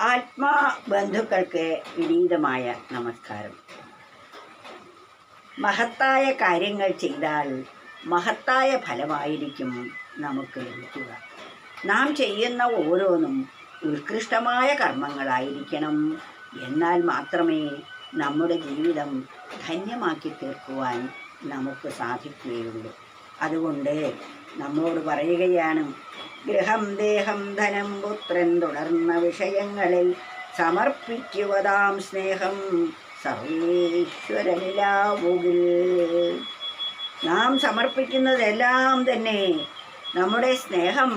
ആത്മാ ബന്ധുക്കൾക്ക് വിനീതമായ നമസ്കാരം. മഹത്തായ കാര്യങ്ങൾ ചെയ്താൽ മഹത്തായ ഫലമായിരിക്കും നമുക്ക് ലഭിക്കുക. നാം ചെയ്യുന്ന ഓരോന്നും ഉത്കൃഷ്ടമായ കർമ്മങ്ങളായിരിക്കണം. എന്നാൽ മാത്രമേ നമ്മുടെ ജീവിതം ധന്യമാക്കി തീർക്കുവാൻ നമുക്ക് സാധിക്കുകയുള്ളൂ. അതുകൊണ്ട് നമ്മോട് പറയുകയാണ് ഗൃഹം ദേഹം ധനം പുത്രൻ തുടർന്ന വിഷയങ്ങളിൽ സമർപ്പിക്കുവതാം സ്നേഹം സർവേശ്വരനിലാവുകിൽ. നാം സമർപ്പിക്കുന്നതെല്ലാം തന്നെ നമ്മുടെ സ്നേഹം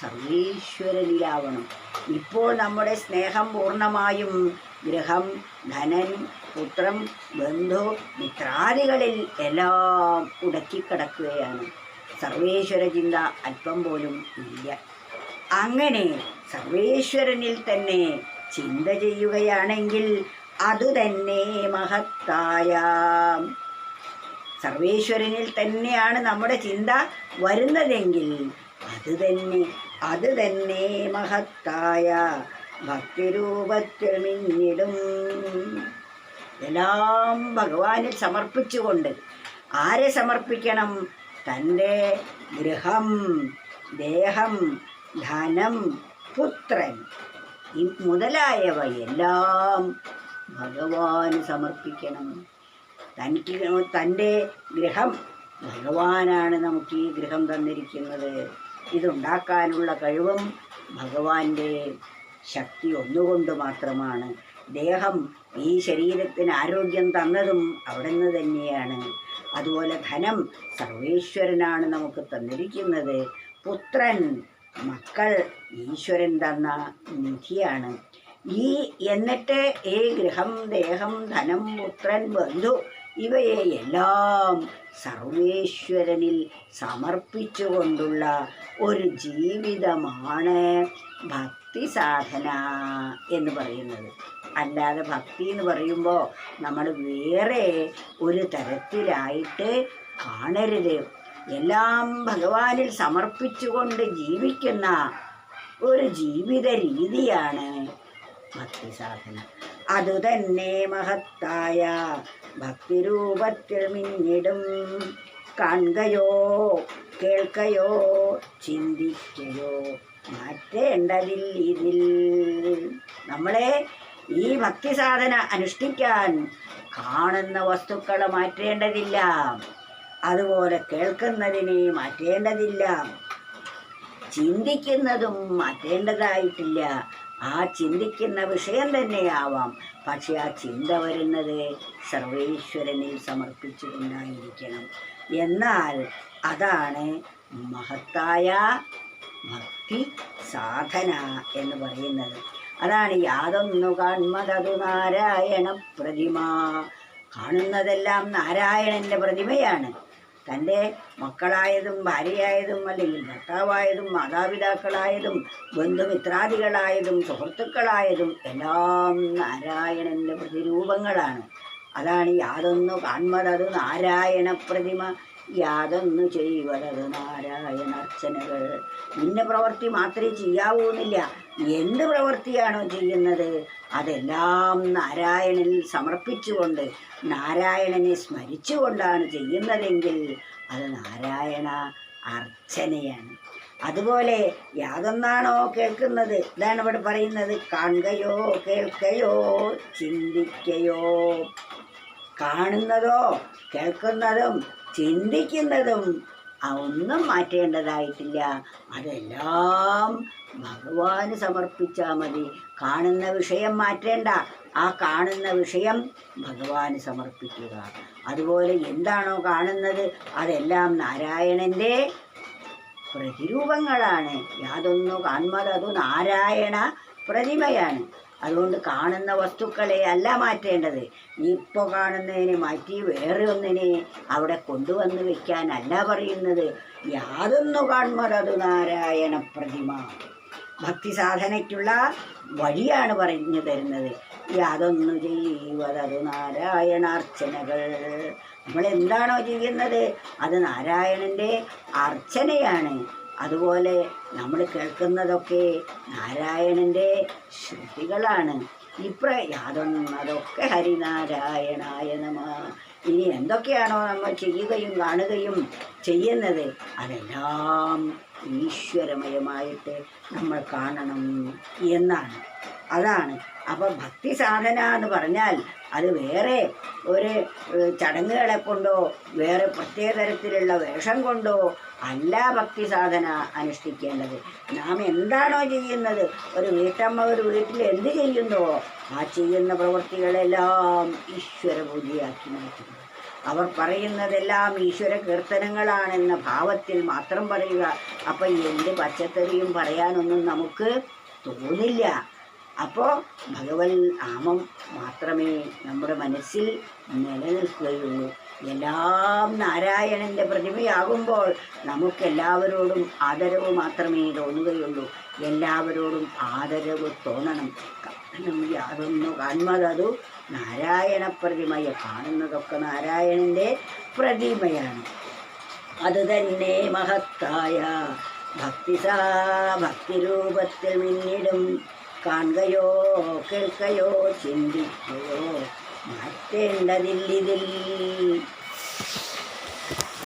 സർവീശ്വരനിലാവണം. ഇപ്പോൾ നമ്മുടെ സ്നേഹം പൂർണമായും ഗൃഹം ധനൻ പുത്രം ബന്ധു മിത്രാദികളിൽ എല്ലാം ഉടക്കിക്കിടക്കുകയാണ്. സർവേശ്വര ചിന്ത അല്പം പോലും ഇല്ല. അങ്ങനെ സർവേശ്വരനിൽ തന്നെ ചിന്ത ചെയ്യുകയാണെങ്കിൽ അതുതന്നെ മഹത്തായ. സർവേശ്വരനിൽ തന്നെയാണ് നമ്മുടെ ചിന്ത വരുന്നതെങ്കിൽ അത് തന്നെ അത് തന്നെ മഹത്തായ. ഭക്തിരൂപത്തിൽ മിന്നിടും. എല്ലാം ഭഗവാനിൽ സമർപ്പിച്ചുകൊണ്ട് ആരെ സമർപ്പിക്കണം? തന്റെ ഗൃഹം ദേഹം ധനം പുത്രൻ മുതലായവ എല്ലാം ഭഗവാന് സമർപ്പിക്കണം. തനിക്ക് തന്റെ ഗൃഹം ഭഗവാനാണ് നമുക്ക് ഈ ഗൃഹം തന്നിരിക്കുന്നത്. ഇതുണ്ടാക്കാനുള്ള കഴിവും ഭഗവാന്റെ ശക്തി ഒന്നുകൊണ്ട് മാത്രമാണ്. ദേഹം ഈ ശരീരത്തിന് ആരോഗ്യം തന്നതും അവിടെ നിന്ന് തന്നെയാണ്. അതുപോലെ ധനം സർവേശ്വരനാണ് നമുക്ക് തന്നിരിക്കുന്നത്. പുത്രൻ മക്കൾ ഈശ്വരൻ തന്ന നിധിയാണ്. ഈ എന്നിട്ട് ഈ ഗൃഹം ദേഹം ധനം പുത്രൻ ബന്ധു ഇവയെ എല്ലാം സർവേശ്വരനിൽ സമർപ്പിച്ചുകൊണ്ടുള്ള ഒരു ജീവിതമാണ് ഭക്തി സാധന എന്ന് പറയുന്നത്. അല്ലാതെ ഭക്തി എന്ന് പറയുമ്പോൾ നമ്മൾ വേറെ ഒരു തരത്തിലായിട്ട് കാണരുത്. എല്ലാം ഭഗവാനിൽ സമർപ്പിച്ചുകൊണ്ട് ജീവിക്കുന്ന ഒരു ജീവിത രീതിയാണ് ഭക്തി സാധന അതുതന്നെ മഹത്തായ ഭക്തിരൂപത്തിൽ മിന്നിടും. കാണുകയോ കേൾക്കയോ ചിന്തിക്കയോ മാറ്റേണ്ടതിൽ ഇതിൽ. നമ്മളെ ഈ ഭക്തി സാധന അനുഷ്ഠിക്കാൻ കാണുന്ന വസ്തുക്കളെ മാറ്റേണ്ടതില്ല. അതുപോലെ കേൾക്കുന്നതിനെ മാറ്റേണ്ടതില്ല. ചിന്തിക്കുന്നതും മാറ്റേണ്ടതായിട്ടില്ല. ആ ചിന്തിക്കുന്ന വിഷയം തന്നെയാവാം. പക്ഷെ ആ ചിന്ത വരുന്നത് സർവേശ്വരനിൽ സമർപ്പിച്ചുകൊണ്ടായിരിക്കണം. എന്നാൽ അതാണ് മഹത്തായ ഭക്തി സാധന എന്ന് പറയുന്നത്. അതാണ് യാതൊന്നു കാൺമതതു നാരായണ പ്രതിമ. കാണുന്നതെല്ലാം നാരായണന്റെ പ്രതിമയാണ്. തന്റെ മക്കളായതും ഭാര്യയായതും അല്ലെങ്കിൽ ഭർത്താവായതും മാതാപിതാക്കളായതും ബന്ധുമിത്രാദികളായതും സുഹൃത്തുക്കളായതും എല്ലാം നാരായണന്റെ പ്രതിരൂപങ്ങളാണ്. അതാണ് യാതൊന്നു കാൺമതത് നാരായണ പ്രതിമ യാതൊന്നു ചെയ്യുവരത് നാരായണ അർച്ചനകൾ. ഇന്ന പ്രവൃത്തി മാത്രമേ ചെയ്യാവൂന്നില്ല. എന്ത് പ്രവൃത്തിയാണോ ചെയ്യുന്നത്? അതെല്ലാം നാരായണനിൽ സമർപ്പിച്ചുകൊണ്ട് നാരായണനെ സ്മരിച്ചുകൊണ്ടാണ് ചെയ്യുന്നതെങ്കിൽ അത് നാരായണ അർച്ചനയാണ്. അതുപോലെ യാതൊന്നാണോ കേൾക്കുന്നത്? ഇതാണ് ഇവിടെ പറയുന്നത്. കാണുകയോ കേൾക്കയോ ചിന്തിക്കയോ. കാണുന്നതോ കേൾക്കുന്നതും ചിന്തിക്കുന്നതും ഒന്നും മാറ്റേണ്ടതായിട്ടില്ല. അതെല്ലാം ഭഗവാന് സമർപ്പിച്ചാൽ മതി. കാണുന്ന വിഷയം മാറ്റേണ്ട. ആ കാണുന്ന വിഷയം ഭഗവാന് സമർപ്പിക്കുക. അതുപോലെ എന്താണോ കാണുന്നത് അതെല്ലാം നാരായണന്റെ പ്രതിരൂപങ്ങളാണ്. യാതൊന്നു കാൺമത് അത് നാരായണ പ്രതിമയാണ്. അതുകൊണ്ട് കാണുന്ന വസ്തുക്കളെ അല്ല മാറ്റേണ്ടത്. നീ ഇപ്പോൾ കാണുന്നതിനെ മാറ്റി വേറെ ഒന്നിനെ അവിടെ കൊണ്ടുവന്ന് വെക്കാനല്ല പറയുന്നത്. യാതൊന്നു കാൺമതതു നാരായണ പ്രതിമ. ഭക്തി സാധനയ്ക്കുള്ള വഴിയാണ് പറഞ്ഞു തരുന്നത്. യാതൊന്നു ചെയ്യുവതതു നാരായണാർച്ചനകൾ. നമ്മൾ എന്താണോ ചെയ്യുന്നത്? അത് നാരായണന്റെ അർച്ചനയാണ്. അതുപോലെ നമ്മൾ കേൾക്കുന്നതൊക്കെ നാരായണന്റെ ശ്രുതികളാണ് ഇപ്ര യാതൊന്നതൊക്കെ ഹരിനാരായണായ നമ. ഇനി എന്തൊക്കെയാണോ നമ്മൾ ചെയ്യുകയും കാണുകയും ചെയ്യുന്നത്? അതെല്ലാം ഈശ്വരമയമായിട്ട് നമ്മൾ കാണണം എന്നാണ്. അതാണ്. അപ്പം ഭക്തി സാധന എന്ന് പറഞ്ഞാൽ അത് വേറെ ഒരു ചടങ്ങുകളെ കൊണ്ടോ വേറെ പ്രത്യേക തരത്തിലുള്ള വേഷം കൊണ്ടോ അല്ല ഭക്തി സാധന അനുഷ്ഠിക്കേണ്ടത്. നാം എന്താണോ ചെയ്യുന്നത്? ഒരു വീട്ടമ്മ ഒരു വീട്ടിൽ എന്ത് ചെയ്യുന്നോ ആ ചെയ്യുന്ന പ്രവൃത്തികളെല്ലാം ഈശ്വര പൂജയാക്കി മാറ്റുന്നു. അവർ പറയുന്നതെല്ലാം ഈശ്വര കീർത്തനങ്ങളാണെന്ന ഭാവത്തിൽ മാത്രം പറയുക. അപ്പം എന്ത് പച്ചത്തറിയും പറയാനൊന്നും നമുക്ക് തോന്നില്ല. അപ്പോൾ ഭഗവൻ നാമം മാത്രമേ നമ്മുടെ മനസ്സിൽ നിലനിൽക്കുകയുള്ളൂ. എല്ലാം നാരായണന്റെ പ്രതിമയാകുമ്പോൾ നമുക്കെല്ലാവരോടും ആദരവ് മാത്രമേ തോന്നുകയുള്ളൂ. എല്ലാവരോടും ആദരവ് തോന്നണം. കാരണം യാതൊന്നു കാൺമതതു നാരായണ പ്രതിമയെ കാണുന്നതൊക്കെ നാരായണന്റെ പ്രതിമയാണ്. അത് തന്നെ മഹത്തായ ഭക്തിസാ ഭക്തിരൂപത്തിൽ മിന്നിടും. കാണുകയോ കേൾക്കയോ ചിന്തിക്കുകയോ മാറ്റേണ്ടതില്ലിതിൽ.